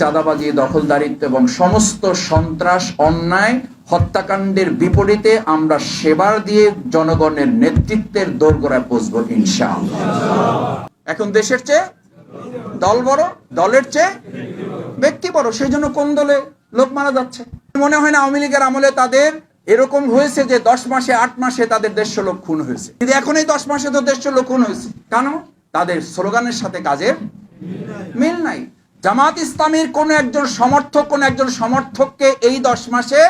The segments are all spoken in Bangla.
চাঁদাবাজি, দখলদারিত্ব এবং সমস্ত সন্ত্রাস, অন্যায়, হত্যাকাণ্ডের বিপরীতে আমরা সেবার দিয়ে জনগণের নেতৃত্বের দোরগোড়ায় পৌঁছব ইনশাআল্লাহ। এখন দেশের চেয়ে দল বড়, দলের চেয়ে ব্যক্তি বড়, সেই জন্য কোন দলে লোক মারা যাচ্ছে? মনে হয় না আওয়ামী লীগের আমলে তাদের এরকম হয়েছে যে দশ মাসে, আট মাসে তাদের দেড়শো লোক খুন হয়েছে। কিন্তু এখন এই দশ মাসে তো দেড়শো লোক খুন হয়েছে। কেন? তাদের স্লোগানের সাথে কাজের মিল নাই। জামাত ইসলামের কোন একজন সমর্থক, কোন একজন সমর্থককে এই দশ মাসে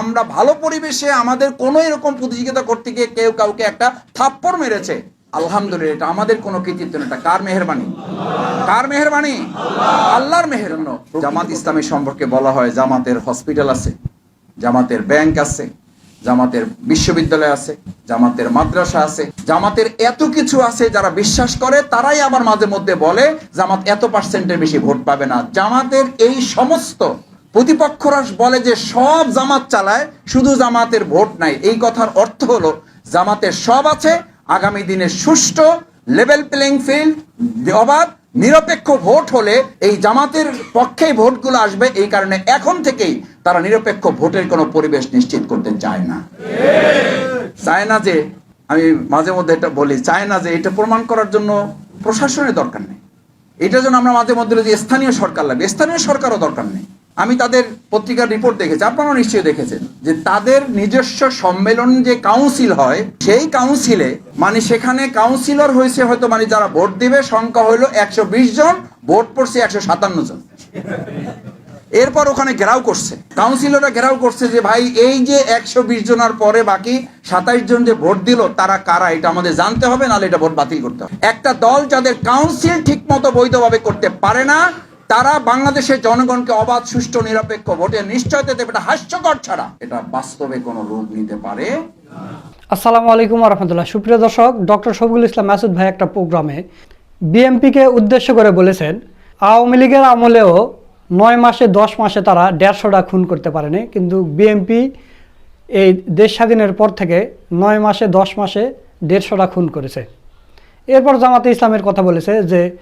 আমরা ভালো পরিবেশে আমাদের কোনো এরকম প্রতিযোগিতা করতে গিয়ে কেউ কাউকে একটা থাপ্পড় মেরেছে। আলহামদুলিল্লাহ, এটা আমাদের কোনো কৃতিত্ব না। এটা কার মেহরবানি? কার মেহরবানি? আল্লাহর মেহরবানি। জামাত ইসলামের সম্পর্কে বলা হয় জামাতের হসপিটাল আছে, জামাতের ব্যাংক আছে জামাতের বিশ্ববিদ্যালয় আছে, জামাতের মাদ্রাসা আছে। জামাতের এত কিছু আছে যারা বিশ্বাস করে, তারাই আবার মাঝে মধ্যে বলে, জামাত এত পার্সেন্টের বেশি ভোট পাবে না। জামাতের এই সমস্ত প্রতিপক্ষরা বলে যে সব জামাত চালায়, শুধু জামাতের ভোট নাই। এই কথার অর্থ হলো, জামাতের সব আছে, আগামী দিনে সুষ্ঠু লেভেল প্লেইং ফিল্ড অবাধ, নিরপেক্ষ ভোট হলে এই জামাতের পক্ষেই ভোটগুলো আসবে। এই কারণে এখন থেকেই তারা নিরপেক্ষ ভোটের কোনো পরিবেশ নিশ্চিত করতে চায় না। চায় না যে, আমি মাঝে মধ্যে এটা বলি, চায় না যে এটা প্রমাণ করার জন্য প্রশাসনের দরকার নেই। এটার জন্য আমরা মাঝে মধ্যে যে স্থানীয় সরকার লাগবে স্থানীয় সরকারও দরকার নেই। আমি তাদের পত্রিকার রিপোর্ট দেখেছি, আপনারাও নিশ্চয়ই দেখেছেন যে তাদের নিজস্ব সম্মেলন যে কাউন্সিল হয়, সেই কাউন্সিলে মানে সেখানে কাউন্সিলর হয়েছে হয়তো মানে যারা ভোট দিবে, সংখ্যা হইল একশো জন, ভোট পড়ছে একশো সাতান্ন জন। এরপর ওখানে ঘেরাও করছে। কাউন্সিলররা ঘেরাও করছে যে, ভাই, এই যে একশো বিশ জনের পরে বাকি সাতাইশ জন যে ভোট দিল, তারা কারা? এটা আমাদের জানতে হবে, নাহলে এটা ভোট বাতিল করতে হবে। একটা দল যাদের কাউন্সিল ঠিক মতো বৈধভাবে করতে পারে না, তারা বাংলাদেশের জনগণকে অবাধ, সুষ্ঠু, নিরপেক্ষ ভোটের নিশ্চয়তা দেবে এটা হাস্যকর ছাড়া। এটা বাস্তবে কোনো রূপ নিতে পারে আসসালামু আলাইকুম রহমতুল্লাহ সুপ্রিয় দর্শক, ডক্টর শফিকুল ইসলাম মাসুদ ভাই একটা প্রোগ্রামে বিএমপিকে উদ্দেশ্য করে বলেছেন, আওয়ামী লীগের আমলেও নয় মাসে, দশ মাসে তারা দেড়শোটা খুন করতে পারেনি। কিন্তু বিএমপি এই দেশ স্বাধীনের পর থেকে নয় মাসে, দশ মাসে দেড়শোটা খুন করেছে। এরপর জামাতে ইসলামের কথা বলেছে যে,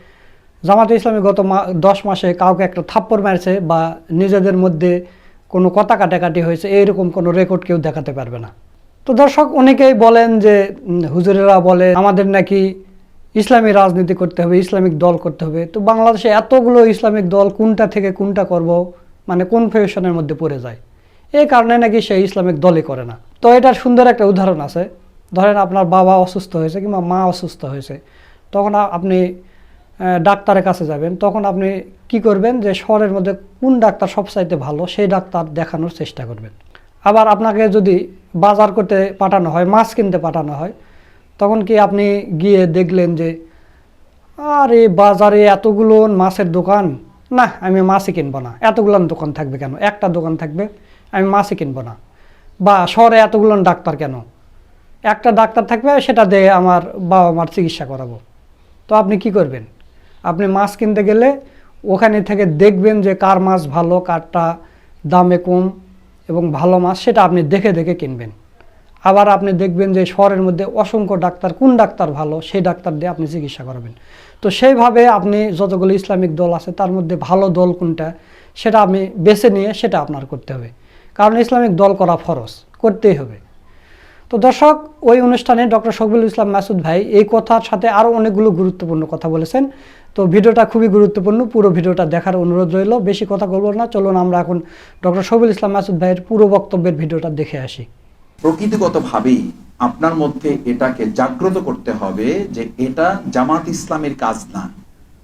জামাতে ইসলামী গত মা- দশ মাসে কাউকে একটা থাপ্পড় মারছে বা নিজেদের মধ্যে কোনো কথা কাটাকাটি হয়েছে, এইরকম কোনো রেকর্ড কেউ দেখাতে পারবে না। তো দর্শক, অনেকেই বলেন যে, হুজুরেরা বলে আমাদের নাকি ইসলামী রাজনীতি করতে হবে, ইসলামিক দল করতে হবে। তো বাংলাদেশে এতগুলো ইসলামিক দল কোনটা থেকে কোনটা করব মানে কোন ফেশনের মধ্যে পড়ে যায় এই কারণে নাকি সে ইসলামিক দলই করে না। তো এটার সুন্দর একটা উদাহরণ আছে। ধরেন আপনার বাবা অসুস্থ হয়েছে কিংবা মা অসুস্থ হয়েছে। তখন আপনি ডাক্তারের কাছে যাবেন। তখন আপনি কি করবেন যে শহরের মধ্যে কোন ডাক্তার সবচাইতে ভালো, সেই ডাক্তার দেখানোর চেষ্টা করবেন। আবার আপনাকে যদি বাজার করতে পাঠানো হয়, মাছ কিনতে পাঠানো হয় তখন কি আপনি গিয়ে দেখলেন যে, আরে বাজারে এতগুলো মাছের দোকান? না, আমি মাছই কিনবো না। এতগুলো দোকান থাকবে কেন? একটা দোকান থাকবে, আমি মাছই কিনবো না। বা শহরে এতগুলো ডাক্তার কেন? একটা ডাক্তার থাকবে, সেটা দিয়ে আমার বাবা মার চিকিৎসা করাবো। তো আপনি কি করবেন? আপনি মাছ কিনতে গেলে ওখানে থেকে দেখবেন যে কার মাছ ভালো, কারটা দামে কম এবং ভালো মাছ, সেটা আপনি দেখে দেখে কিনবেন। আবার আপনি দেখবেন যে শহরের মধ্যে অসংখ্য ডাক্তার, কোন ডাক্তার ভালো? সেই ডাক্তার দিয়ে আপনি চিকিৎসা করাবেন। তো সেইভাবে আপনি যতগুলো ইসলামিক দল আছে, তার মধ্যে ভালো দল কোনটা? সেটা আপনি বেছে নিয়ে সেটা আপনার করতে হবে। কারণ ইসলামিক দল করা ফরজ, করতেই হবে। তো দর্শক, ওই অনুষ্ঠানে ডক্টর শফিউল ইসলাম মাসুদ ভাই এই কথার সাথে আরও অনেকগুলো গুরুত্বপূর্ণ কথা বলেছেন। তো ভিডিওটা খুবই গুরুত্বপূর্ণ, পুরো ভিডিওটা দেখার অনুরোধ রইল। বেশি কথা বলব না, চলুন আমরা এখন ডক্টর শফিউল ইসলাম মাসুদ ভাইয়ের পুরো বক্তব্যের ভিডিওটা দেখে আসি। প্রকৃতিগতভাবেই আপনার মধ্যে এটাকে জাগ্রত করতে হবে যে এটা জামাত ইসলামের কাজ না।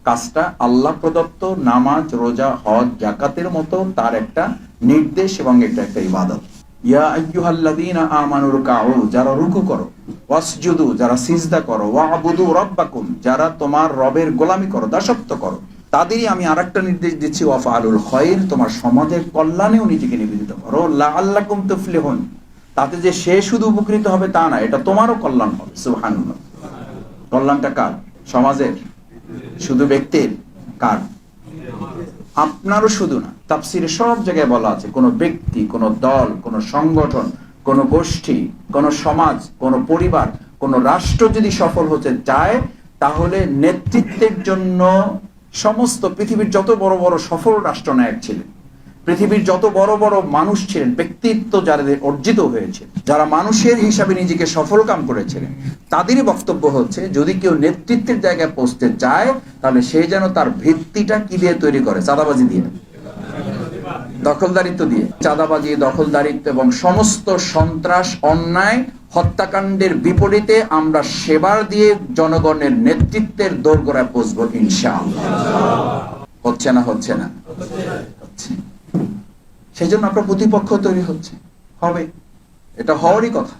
কাজটা আল্লাহ প্রদত্ত নামাজ, রোজা, হজ জাকাতের মতো তার একটা নির্দেশ এবং এটা একটা ইবাদত। ইয়া যারা করো যারা সিজদা করো যারা তোমার রবের গোলামি করো করো, তাদেরই আমি আরেকটা নির্দেশ দিচ্ছি তোমার সমাজের কল্যাণেও নিজেকে নিবেদিত করো। তুফলিহুন। তাতে যে সে শুধু উপকৃত হবে তা না, এটা তোমারও কল্যাণ হবে, সুবহানাল্লাহ। কল্যাণটা কার? সমাজের? শুধু ব্যক্তির? কার? আপনারও শুধু না, তাফসিরে সব জায়গায় বলা আছে, কোন ব্যক্তি, কোন দল, কোন সংগঠন, কোন গোষ্ঠী, কোন সমাজ, কোন পরিবার, কোন রাষ্ট্র যদি সফল হতে চায়, তাহলে নেতৃত্বের জন্য সমস্ত পৃথিবীর যত বড় বড় সফল রাষ্ট্রনায়ক ছিলেন পৃথিবীর যত বড় বড় মানুষ ছিলেন, ব্যক্তিত্ব যাদের অর্জিত হয়েছে, যারা মানুষের হিসাবে নিজেকে সফল কাম করেছিলেন, তাদেরই বক্তব্য হচ্ছে, যদি কেউ নেতৃত্বের জায়গায় পৌঁছতে চায়, তাহলে সে যেন তার ভিত্তিটা কি দিয়ে তৈরি করে? চাঁদাবাজি দিয়ে। দখলদারিত্ব দিয়ে। চাঁদাবাজি, দখলদারিত্ব এবং সমস্ত সন্ত্রাস, অন্যায়, হত্যাকাণ্ডের বিপরীতে আমরা সেবার দিয়ে জনগণের নেতৃত্বের দোরগোড়ায় পৌঁছবো ইনশাআল্লাহ। হচ্ছে না হচ্ছে না। হচ্ছে সেই জন্য আপনার প্রতিপক্ষ তৈরি হচ্ছে। হবে। এটা হওয়ারই কথা।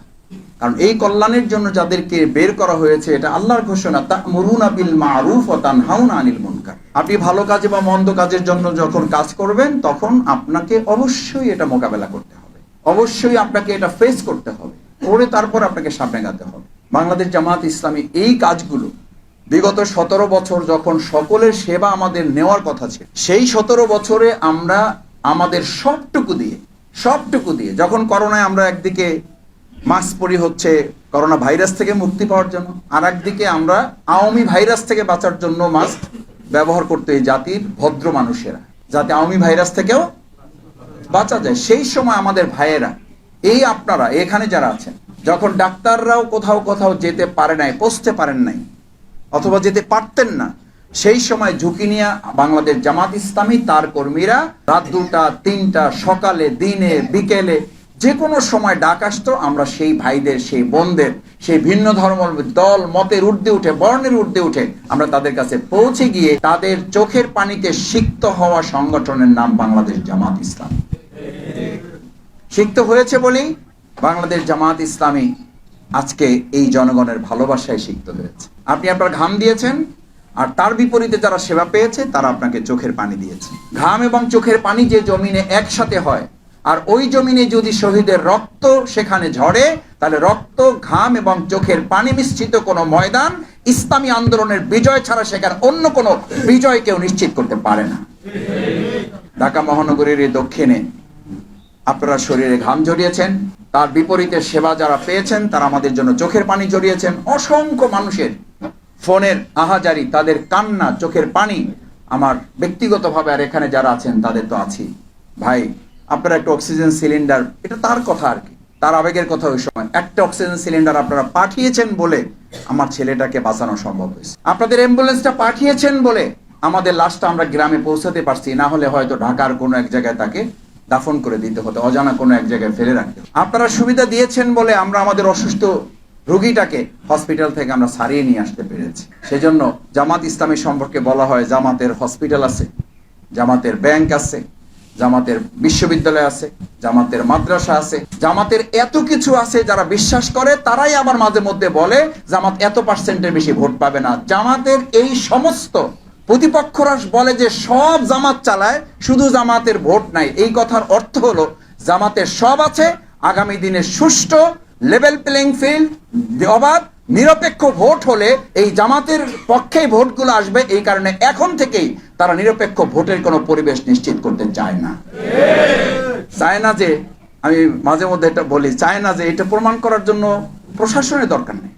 কারণ এই কল্যাণের জন্য যাদেরকে বের করা হয়েছে, এটা আল্লাহর ঘোষণা তা মরুনা বিল মারুফ ও তানহাউনা আনিল মুনকার। আপনি ভালো কাজে বা মন্দ কাজের জন্য যখন কাজ করবেন, তখন আপনাকে অবশ্যই এটা মোকাবেলা করতে হবে। অবশ্যই আপনাকে এটা ফেস করতে হবে। করে তারপর আপনাকে সামনে গাতে হবে। বাংলাদেশ জামাত ইসলামী এই কাজগুলো বিগত সতেরো বছর যখন সকলের সেবা আমাদের নেওয়ার কথা ছিল, সেই সতেরো বছরে আমরা আমাদের সবটুকু দিয়ে সবটুকু দিয়ে, যখন করোনায় আমরা একদিকে মাস্ক পরি হচ্ছে করোনা ভাইরাস থেকে মুক্তি পাওয়ার জন্য, আর একদিকে আমরা আওয়ামী ভাইরাস থেকে বাঁচার জন্য মাস্ক ব্যবহার করতে এই জাতির ভদ্র মানুষেরা, যাতে আওয়ামী ভাইরাস থেকেও বাঁচা যায়। সেই সময় আমাদের ভাইয়েরা, এই আপনারা, এখানে যারা আছেন, যখন ডাক্তাররাও কোথাও কোথাও যেতে পারে নাই, পৌঁছতে পারেন নাই, অথবা যেতে পারতেন না সেই সময় ঝুঁকি নিয়ে বাংলাদেশ জামাত ইসলামী, তার কর্মীরা রাত দুটা, তিনটা, সকালে, দিনে, বিকেলে যে কোনো সময় ডাক আসতো, আমরা সেই ভাইদের, সেই বোনদের, সেই ভিন্ন ধর্ম দল, মতের ঊর্ধ্বে উঠে, বর্ণের ঊর্ধ্বে উঠে আমরা তাদের কাছে পৌঁছে গিয়ে তাদের চোখের পানিতে সিক্ত হওয়া সংগঠনের নাম বাংলাদেশ জামাত ইসলাম। সিক্ত হয়েছে বলেই বাংলাদেশ জামাত ইসলামী আজকে এই জনগণের ভালোবাসায় সিক্ত হয়েছে। আপনি আপনার ঘাম দিয়েছেন? আর তার বিপরীতে যারা সেবা পেয়েছে, তারা আপনাকে চোখের পানি দিয়েছে। ঘাম এবং চোখের পানি যে জমিনে একসাথে হয়, আর ওই জমিনে যদি শহীদের রক্ত সেখানে ঝরে, তাহলে রক্ত, ঘাম এবং চোখের পানি মিশ্রিত কোনো ময়দান, ইসলামী আন্দোলনের বিজয় ছাড়া সেখানে অন্য কোনো বিজয় কেউ নিশ্চিত করতে পারে না। ঢাকা মহানগরীর দক্ষিণে আপনারা শরীরে ঘাম জড়িয়েছেন, তার বিপরীতে সেবা যারা পেয়েছেন, তারা আমাদের জন্য চোখের পানি জড়িয়েছেন। অসংখ্য মানুষের ফোনের আহাজারি, তাদের কান্না, চোখের পানি আমার ব্যক্তিগতভাবে আর এখানে যারা আছেন, তাদের তো আছি। ভাই, আপনারা একটা অক্সিজেন সিলিন্ডার, এটা তার কথা আর কি। তার আবেগের কথা ওই সময়। একটা অক্সিজেন সিলিন্ডার আপনারা পাঠিয়েছেন বলে আমার ছেলেটাকে বাঁচানো সম্ভব হয়েছে। আপনাদের অ্যাম্বুলেন্সটা পাঠিয়েছেন বলে আমাদের লাশটা আমরা গ্রামে পৌঁছাতে পারছি, না হলে হয়তো ঢাকার কোনো এক জায়গায় তাকে দাফন করে দিতে হতো, অজানা কোনো এক জায়গায় ফেলে রাখতে আপনারা সুবিধা দিয়েছেন বলে আমরা আমাদের অসুস্থ রোগীটাকে হসপিটাল থেকে আমরা সারিয়ে নিয়ে আসতে পেরেছি। সেজন্য জামাত ইসলামী সম্পর্কে বলা হয়, জামাতের হসপিটাল আছে, জামাতের ব্যাংক আছে, জামাতের বিশ্ববিদ্যালয় আছে, জামাতের মাদ্রাসা আছে। জামাতের এত কিছু আছে যারা বিশ্বাস করে, তারাই আবার মাঝে মধ্যে বলে, জামাত এত পার্সেন্টের বেশি ভোট পাবে না। জামাতের এই সমস্ত প্রতিপক্ষরা বলে যে সব জামাত চালায়, শুধু জামাতের ভোট নাই। এই কথার অর্থ হলো, জামাতের সব আছে, আগামী দিনে সুষ্ঠু লেভেল প্লেইং ফিল্ড অবাধ, নিরপেক্ষ ভোট হলে এই জামাতের পক্ষেই ভোটগুলো আসবে, এই কারণে এখন থেকেই তারা নিরপেক্ষ ভোটের কোনো পরিবেশ নিশ্চিত করতে চায় না। চায় না যে, আমি মাঝে মধ্যে এটা বলি, চায় না যে এটা প্রমাণ করার জন্য প্রশাসনের দরকার নেই।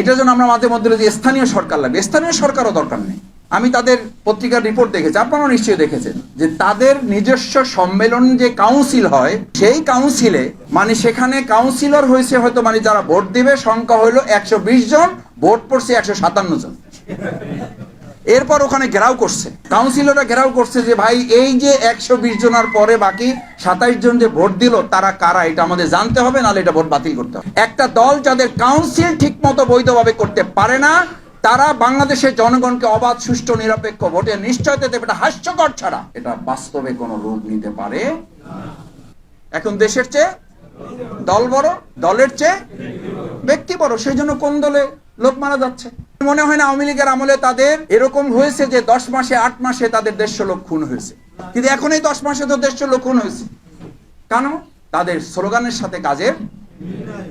এটার জন্য আমরা মাঝে মধ্যে যে স্থানীয় সরকার লাগবে। স্থানীয় সরকারও দরকার নেই। আমি তাদের পত্রিকার রিপোর্ট দেখেছি, আপনারাও নিশ্চয়ই দেখেছেন যে তাদের নিজস্ব সম্মেলন যে কাউন্সিল হয়, সেই কাউন্সিলে মানে সেখানে কাউন্সিলর হয়েছে হয়তো মানে যারা ভোট দিবে, সংখ্যা হইল একশো জন, ভোট পড়ছে একশো সাতান্ন জন। এরপর ওখানে ঘেরাও করছে। কাউন্সিলররা ঘেরাও করছে যে, ভাই, এই যে একশো বিশ জনের পরে বাকি সাতাইশ জন যে ভোট দিল, তারা কারা? এটা আমাদের জানতে হবে, নাহলে এটা ভোট বাতিল করতে হবে। একটা দল যাদের কাউন্সিল ঠিক মতো বৈধভাবে করতে পারে না তারা বাংলাদেশের জনগণকে অবাধ, সুষ্ঠু, নিরপেক্ষ ভোটে নিশ্চয়তা দেবে। এটা হাস্যকর ছাড়া। এটা বাস্তবে কোনো রূপ নিতে পারে। এখন দেশের চেয়ে দল বড়, দলের চেয়ে ব্যক্তি বড় সেই জন্য কোন দলে লোক মারা যাচ্ছে? মনে হয় না আওয়ামী লীগের আমলে তাদের এরকম হয়েছে যে দশ মাসে, আট মাসে তাদের দেড়শো লোক খুন হয়েছে। কিন্তু এখন এই দশ মাসে তো দেড়শো লোক খুন হয়েছে। কেন? তাদের স্লোগানের সাথে কাজের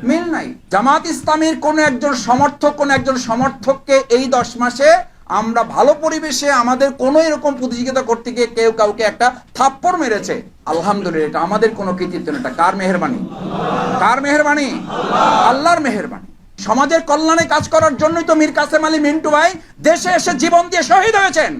মিল নাই। জামাত ইসলামের কোন একজন সমর্থক, কোন একজন সমর্থককে এই দশ মাসে আমরা ভালো পরিবেশে আমাদের কোনো এরকম প্রতিযোগিতা করতে গিয়ে কেউ কাউকে একটা থাপ্পড় মেরেছে, আলহামদুলিল্লাহ, এটা আমাদের কোনো কৃতিত্ব না এটা কার মেহরবানি? কার মেহরবানি? আল্লাহর মেহরবানি। সমাজের কল্যাণে কাজ করার জন্যই তো মীর কাসেম আলী মিন্টু ভাই দেশে এসে জীবন দিয়ে শহীদ হয়েছেন।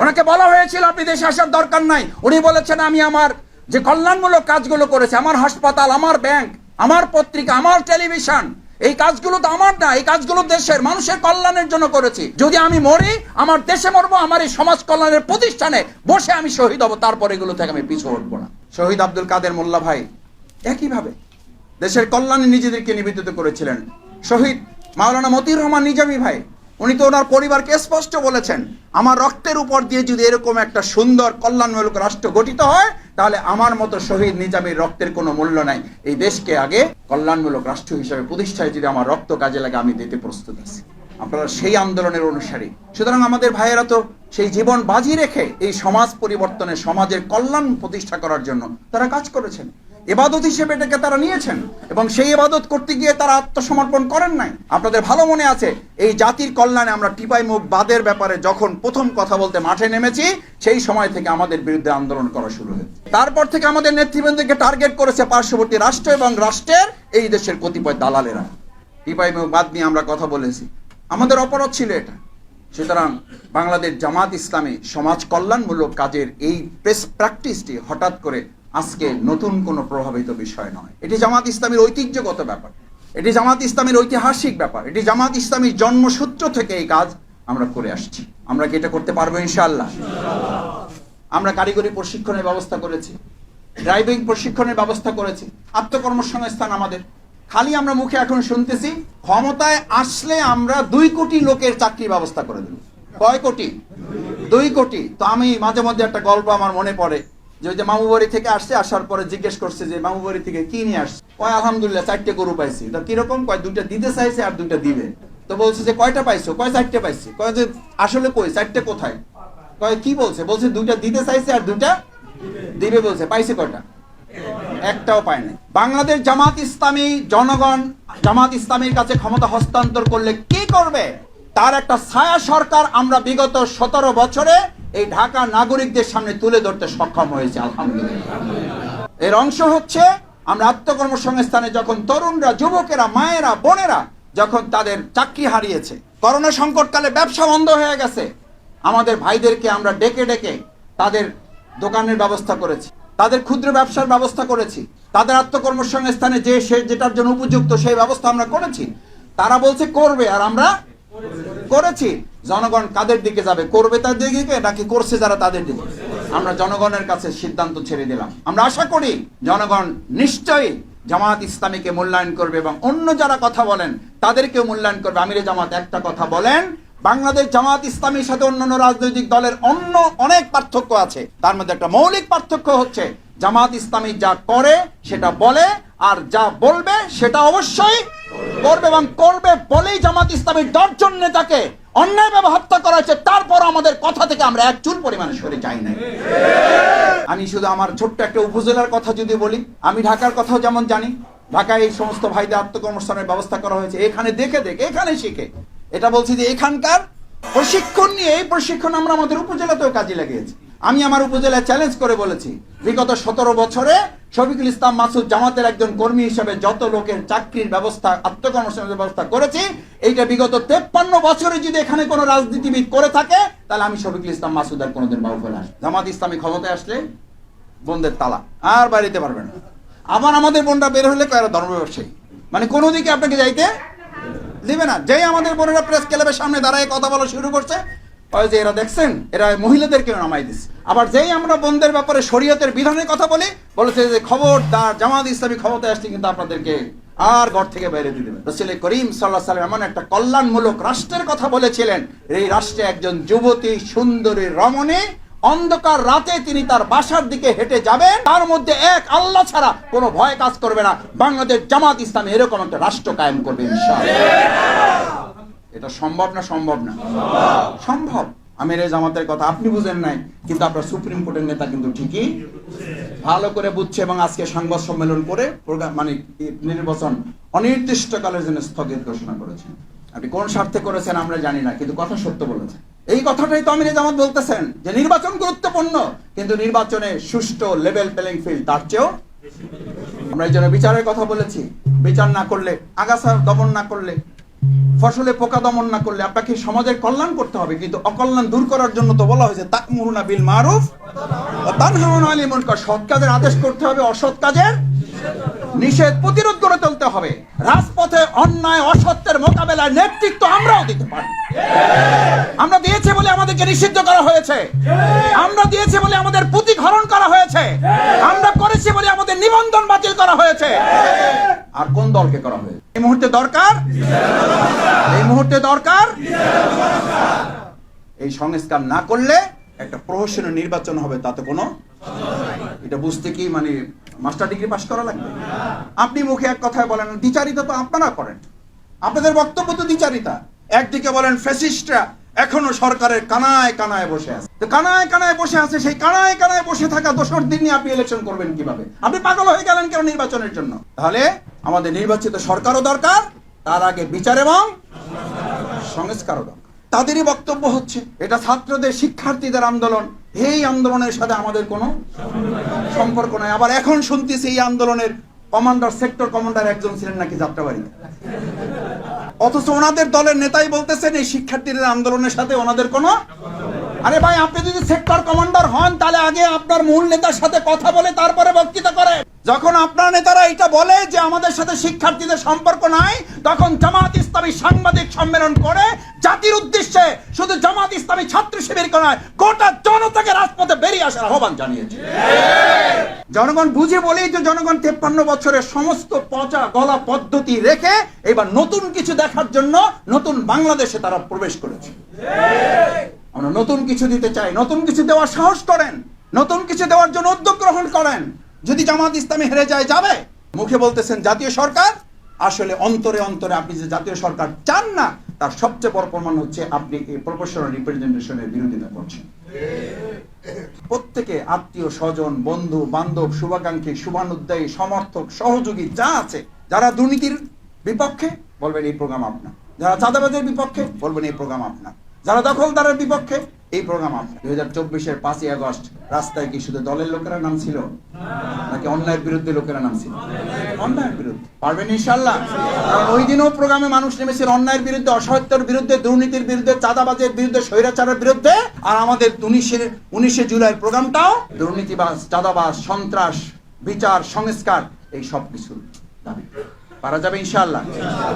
ওনাকে বলা হয়েছিল, আপনি দেশে আসার দরকার নাই। উনি বলেছেন, আমি আমার যে কল্যাণমূলক কাজগুলো করেছে, আমার হাসপাতাল, আমার ব্যাংক আমার পত্রিকা, আমার টেলিভিশন, এই কাজগুলো তো আমার না, এই কাজগুলো দেশের মানুষের কল্যাণের জন্য করেছি। যদি আমি মরি, আমার দেশে মরবো, আমার এই সমাজ কল্যাণের প্রতিষ্ঠানে বসে আমি শহীদ হব, তারপর এগুলো থেকে আমি পিছু উঠবো না। শহীদ আব্দুল কাদের মোল্লা ভাই, একইভাবে দেশের কল্যাণে নিজেদেরকে নিবেদিত করেছিলেন। শহীদ মাওলানা মতির রহমান নিজামী ভাই উনি তো ওনার পরিবারকে স্পষ্ট বলেছেন, আমার রক্তের উপর দিয়ে যদি এরকম একটা সুন্দর কল্যাণমূলক রাষ্ট্র গঠিত হয়, তাহলে আমার মতো শহীদ নিজামীর রক্তের কোনো মূল্য নাই। এই দেশকে আগে কল্যাণমূলক রাষ্ট্র হিসেবে প্রতিষ্ঠায় যদি আমার রক্ত কাজে লাগে, আমি দিতে প্রস্তুত আছি। আপনারা সেই আন্দোলনের অনুসারী। সুতরাং আমাদের ভাইয়েরা তো সেই জীবন বাজি রেখে এই সমাজ পরিবর্তনে সমাজের কল্যাণ প্রতিষ্ঠা করার জন্য তারা কাজ করেছেন। এবাদত হিসেবে এটাকে তারা নিয়েছেন এবং সেই এবাদত করতে গিয়ে তারা আত্মসমর্পণ করেন নাই। আপনাদের ভালো মনে আছে, এই জাতির কল্যাণে আমরা টিপাই মুখ বাদের ব্যাপারে যখন প্রথম কথা বলতে মাঠে নেমেছি, সেই সময় থেকে আমাদের বিরুদ্ধে আন্দোলন করা শুরু হয়েছে। তারপর থেকে আমাদের নেতৃবৃন্দকে টার্গেট করেছে পার্শ্ববর্তী রাষ্ট্র এবং রাষ্ট্রের এই দেশের কতিপয় দালালেরা। টিপাই মুখ বাদ নিয়ে আমরা কথা বলেছি। আমাদের অপরাধ ছিল এটা। সুতরাং বাংলাদেশ জামাত ইসলামী সমাজ কল্যাণমূলক কাজের এই প্রেস প্র্যাকটিসটি হঠাৎ করে আজকে নতুন কোনো প্রভাবিত বিষয় নয়। এটি জামাত ইসলামীর ঐতিহ্যগত ব্যাপার। এটি জামাত ইসলামীর ঐতিহাসিক ব্যাপার। এটি জামাত ইসলামীর জন্মসূত্র থেকে এই কাজ আমরা করে আসছি। আমরা কি এটা করতে পারব ইনশাল্লাহ আমরা কারিগরি প্রশিক্ষণের ব্যবস্থা করেছি। ড্রাইভিং প্রশিক্ষণের ব্যবস্থা করেছি। আত্মকর্মসংস্থান আমাদের। খালি আমরা মুখে এখন শুনতেছি, ক্ষমতায় আসলে আমরা দুই কোটি লোকের চাকরির ব্যবস্থা করে দেব। কয় কোটি? দুই কোটি। তো আমি মাঝে মধ্যে একটা গল্প আমার মনে পড়ে। যে ওই যে মামুবাড়ি থেকে আসছে, আসার পরে জিজ্ঞেস করছে যে, মামুবাড়ি থেকে কি নিয়ে আসছে? কয়, আলহামদুলিল্লাহ, চারটে গরু পাইছি। তা কীরকম? কয়, দুইটা দিতে চাইছে আর দুইটা দিবে। তো বলছে যে, কয়টা পাইছো? কয়, চারটে পাইছি। কয় যে, আসলে কই, চারটে কোথায়? কয়, কি বলছে? বলছে, দুইটা দিতে চাইছে আর দুইটা দিবে। বলছে, পাইছে কয়টা? একটাও পায় নাই। বাংলাদেশ জামাত ইসলামী জনগণ, জামাত ইসলামীর কাছে ক্ষমতা হস্তান্তর করলে কি করবে? তার একটা ছায়া সরকার আমরা বিগত সতেরো বছরে এই ঢাকা নাগরিকদের সামনে তুলে ধরতে সক্ষম হয়েছে, আলহামদুলিল্লাহ। এর অংশ হচ্ছে আমরা আত্মকর্মসংস্থানে যখন তরুণরা, যুবকেরা, মায়েরা, বোনেরা যখন তাদের চাকরি হারিয়েছে, করোনা সংকটকালে ব্যবসা বন্ধ হয়ে গেছে, আমাদের ভাইদেরকে আমরা ডেকে ডেকে তাদের দোকানের ব্যবস্থা করেছি, তাদের ক্ষুদ্র ব্যবসার ব্যবস্থা করেছি, তাদের আত্মকর্মসংস্থানে যে সে যেটার জন্য উপযুক্ত সেই ব্যবস্থা আমরা করেছি, তারা বলছে করবে আর আমরা করেছি, জনগণ কাদের দিকে যাবে, করবে তাদের দিকে নাকি করছে যারা তাদের দিকে? আমরা জনগণের কাছে সিদ্ধান্ত ছেড়ে দিলাম। আমরা আশা করি জনগণ নিশ্চয়ই জামাত ইসলামীকে মূল্যায়ন করবে এবং অন্য যারা কথা বলেন, তাদেরকেও মূল্যায়ন করবে। আমিরে জামাত, একটা কথা বলেন, বাংলাদেশ জামাত ইসলামীর সাথে অন্যান্য রাজনৈতিক দলের অন্য অনেক পার্থক্য আছে। তার মধ্যে একটা মৌলিক পার্থক্য হচ্ছে জামাত ইসলামী যা করে সেটা বলে, আর যা বলবে সেটা অবশ্যই করবে এবং করবে বলেই জামাত ইসলামীর দশজন নেতাকে অন্যায়ভাবে হত্যা করা হয়েছে তারপর আমাদের কথা থেকে আমরা এক চুল পরিমাণে সরে যাই নাই। আমি শুধু আমার ছোট্ট একটা উপজেলার কথা যদি বলি, আমি ঢাকার কথাও যেমন জানি, ঢাকায় এই সমস্ত ভাইদের আত্মকর্মস্থানের ব্যবস্থা করা হয়েছে, এখানে দেখে দেখে, এখানে শিখে। এটা বলছি যে এখানকার প্রশিক্ষণ নিয়ে, এই প্রশিক্ষণ আমরা আমাদের উপজেলাতেও কাজে লাগিয়েছি। আমি আমার উপজেলায় চ্যালেঞ্জ করে বলেছি, বিগত সতেরো বছরে শফিকুল ইসলাম মাসুদ জামাতের একজন কর্মী হিসেবে যত লোকের চাকরির ব্যবস্থা, আত্মকর্মসংস্থানের ব্যবস্থা করেছি, এইটা বিগত তেপ্পান্ন বছরে যদি এখানে কোনো রাজনীতিবিদ করে থাকে, তাহলে আমি শফিকুল ইসলাম মাসুদ আর কোনোদিন বাবু ফেলে আসব। জামাত ইসলামী ক্ষমতায় আসলে বন্ধের তালা, আর বাড়িতে পারবে না। আবার আমাদের বোনরা বের হলে কয়েরা ধর্ম ব্যবসায়ী। মানে কোনো দিকে আপনাকে যাইতে দিবে না। যেই আমাদের বোনেরা প্রেস ক্লাবের সামনে দাঁড়ায় কথা বলা শুরু করছে যে এরা দেখছেন, এরা মহিলাদেরকে নামাই দিচ্ছে আবার যেই আমরা বোনদের ব্যাপারে শরীয়তের বিধানের কথা বলি, বলেছে যে খবরদার জামাত ইসলামী ক্ষমতায় আসছে কিন্তু আপনাদেরকে আর ঘর থেকে বাইরে দিয়ে দেবে। রসুল করিম সাল্লাহ সাল্লাম এমন একটা কল্যাণমূলক রাষ্ট্রের কথা বলেছিলেন এই রাষ্ট্রে একজন যুবতী সুন্দরী রমণী অন্ধকার রাতে তিনি তার বাসার দিকে হেঁটে যাবেন। তার মধ্যে এক আল্লাহ ছাড়া কোনো ভয় কাজ করবে না। বাংলাদেশ জামাত ইসলামী এরকম একটা রাষ্ট্র কায়েম করবে ইনশাআল্লাহ। এটা সম্ভব না সম্ভব না? সম্ভব। আমির জামাতের কথা আপনি বুঝেন নাই, কিন্তু আপনার সুপ্রিম কোর্টের নেতা কিন্তু ঠিকই ভালো করে বুঝছে এবং আজকে সংবাদ সম্মেলন করে মানে নির্বাচন অনির্দিষ্টকালের জন্য স্থগিত ঘোষণা করেছেন। আপনি কোন স্বার্থে করেছেন আমরা জানি না, কিন্তু কথা সত্য বলেছেন। এই কথাটাই তো আমির জামাত বলতেছেন, যে নির্বাচন গুরুত্বপূর্ণ, কিন্তু নির্বাচনে সুষ্ঠু লেভেল প্লেইং ফিল্ড তার চেয়েও আমরা এই জন্য বিচারের কথা বলেছি। বিচার না করলে, আগাছা দমন না করলে ফসলে পোকা দমন না করলে আপনাকে সমাজের কল্যাণ করতে হবে, কিন্তু অকল্যাণ দূর করার জন্য তো বলা হয়েছে তাক মুহুনা বিল মারুফ সৎ কাজের আদেশ করতে হবে, অসৎ কাজের নিষেধ প্রতিরোধ করে তুলতে হবে। রাজপথে অন্যায়, অসত্যের মোকাবেলায় নেতৃত্ব আমরাও দিতে পারি। আমরা দিয়েছি বলে আমাদেরকে নিষিদ্ধ করা হয়েছে। আমরা দিয়েছি বলে আমাদের পুঁতি হরণ করা হয়েছে। আমরা করেছি বলে আমাদের নিবন্ধন বাতিল করা হয়েছে। আর কোন দলকে করা হয়েছে? এই মুহূর্তে দরকার? এই মুহূর্তে দরকার? এই সংস্কার না করলে একটা প্রহসনের নির্বাচন হবে তাতে কোনো এটা বুঝতে কি মানে মাস্টার ডিগ্রি পাশ করা লাগবে? আপনি মুখে এক কথায় বলেন, দ্বিচারিতা তো আপনারা করেন। আপনাদের বক্তব্য তো দ্বিচারিতা। একদিকে বলেন ফ্যাসিস্টরা এখনও সরকারের কানায় কানায় বসে আছে। কানায় কানায় বসে আছে, সেই কানায় কানায় বসে থাকা দোষর দিন নিয়ে আপনি ইলেকশন করবেন কীভাবে? আপনি পাগল হয়ে গেলেন কেন নির্বাচনের জন্য? তাহলে আমাদের নির্বাচিত সরকারও দরকার, তার আগে বিচার এবং সংস্কারও দরকার। তাদেরই বক্তব্য হচ্ছে, এটা ছাত্রদের, শিক্ষার্থীদের আন্দোলন। এই আন্দোলনের সাথে আমাদের কোনো সম্পর্ক নাই। আবার এখন শুনতেছি এই আন্দোলনের কমান্ডার সেক্টর কমান্ডার একজন ছিলেন নাকি যাত্রাবাড়িতে? অথচ ওনাদের দলের নেতাই বলতেছেন, এই শিক্ষার্থীদের আন্দোলনের সাথে ওনাদের কোনো আরে ভাই, আপনি যদি সেক্টর কমান্ডার হন, তাহলে আগে আপনার মূল নেতার সাথে কথা বলে তারপরে বক্তৃতা করে যখন আপনার নেতারা এটা বলে যে আমাদের সাথে শিক্ষার্থীদের সম্পর্ক নাই, তখন জামাত ইসলামী সাংবাদিক সম্মেলন করে জাতির উদ্দেশ্যে শুধু জামাত ইসলামী ছাত্র শিবির নয় গোটা জনতাকে রাজপথে বেরিয়ে আসার আহ্বান জানিয়েছে। জনগণ বুঝে বলেই যে জনগণ তেপ্পান্ন বছরের সমস্ত পচা গলা পদ্ধতি রেখে এবার নতুন কিছু দেখার জন্য নতুন বাংলাদেশে তারা প্রবেশ করেছে। আমরা নতুন কিছু দিতে চাই, নতুন কিছু দেওয়ার সাহস করেন, নতুন কিছু দেওয়ার জন্য উদ্যোগ গ্রহণ করেন। যদি জামাত ইসলামী হেরে যায়, যাবে? মুখে বলতেছেন জাতীয় সরকার। আসলে অন্তরে অন্তরে আপনি যে জাতীয় সরকার চান না, তার সবচেয়ে বড় প্রমাণ হচ্ছে আপনি এই প্রফেশনাল রিপ্রেজেন্টেশনের বিরোধিতা করছেন। প্রত্যেকে আত্মীয় স্বজন, বন্ধু, বান্ধব, শুভাকাঙ্ক্ষী শুভানুদ্দায়ী সমর্থক, সহযোগী যা আছে, যারা দুর্নীতির বিপক্ষে, বলবেন এই প্রোগ্রাম আপনার। যারা চাঁদাবাজের বিপক্ষে, বলবেন এই প্রোগ্রাম আপনার। যারা দখলদারের বিপক্ষে এই প্রোগ্রাম দুই হাজার চব্বিশের পাঁচই আগস্ট, রাস্তায় কি শুধু দলের লোকেরা নাম ছিল? নাকি অন্যায়ের বিরুদ্ধে লোকেরা নাম ছিল? অন্যায়ের বিরুদ্ধে। পারবেন ইনশাল্লাহ ওই দিনও প্রোগ্রামে মানুষ নেমেছিল অন্যায়ের বিরুদ্ধে অসহায়তার বিরুদ্ধে, দুর্নীতির বিরুদ্ধে, চাঁদাবাজের বিরুদ্ধে, স্বৈরাচারের বিরুদ্ধে। আর আমাদের উনিশে উনিশে জুলাইয়ের প্রোগ্রামটাও দুর্নীতিবাজ, চাঁদাবাজ, সন্ত্রাস, বিচার, সংস্কার, এই সব কিছু দাবি। পারা যাবে ইনশাল্লাহ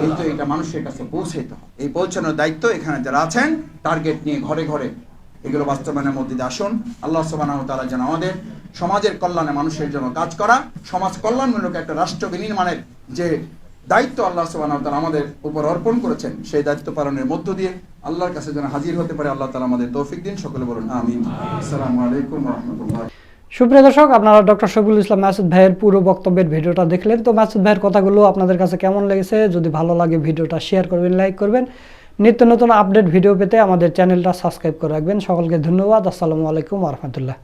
কিন্তু এটা মানুষের কাছে পৌঁছাইতে হবে। এই পৌঁছানোর দায়িত্ব এখানে যারা আছেন, টার্গেট নিয়ে ঘরে ঘরে এগুলো বাস্তবায়নের মধ্যে দিয়ে আসুন। আল্লাহ সুবহানাহু ওয়া তাআলা যেন আমাদের সমাজের কল্যাণে মানুষের জন্য কাজ করা, সমাজ কল্যাণমূলক একটা রাষ্ট্র বিনির্মাণের যে দায়িত্ব আল্লাহ সুবহানাহু ওয়া তাআলা আমাদের উপর অর্পণ করেছেন, সেই দায়িত্ব পালনের মধ্য দিয়ে আল্লাহর কাছে যেন হাজির হতে পারে, আল্লাহ তাআলা আমাদের তৌফিক দিন, সকলে বলুন আমিন। আসসালামু আলাইকুম রাহমাতুল্লাহ। সুপ্রিয় দর্শক, আপনারা ডক্টর শফিকুল ইসলাম মাসুদ ভাইয়ের পুরো বক্তব্যের ভিডিওটা দেখলেন। তো মাসুদ ভাইয়ের কথাগুলো আপনাদের কাছে কেমন লেগেছে? যদি ভালো লাগে ভিডিওটা শেয়ার করবেন, লাইক করবেন। নিত্য নতুন আপডেট ভিডিও পেতে আমাদের চ্যানেলটা সাবস্ক্রাইব করে রাখবেন। সকলকে ধন্যবাদ। আসসালামু আলাইকুম রহমতুল্লাহ।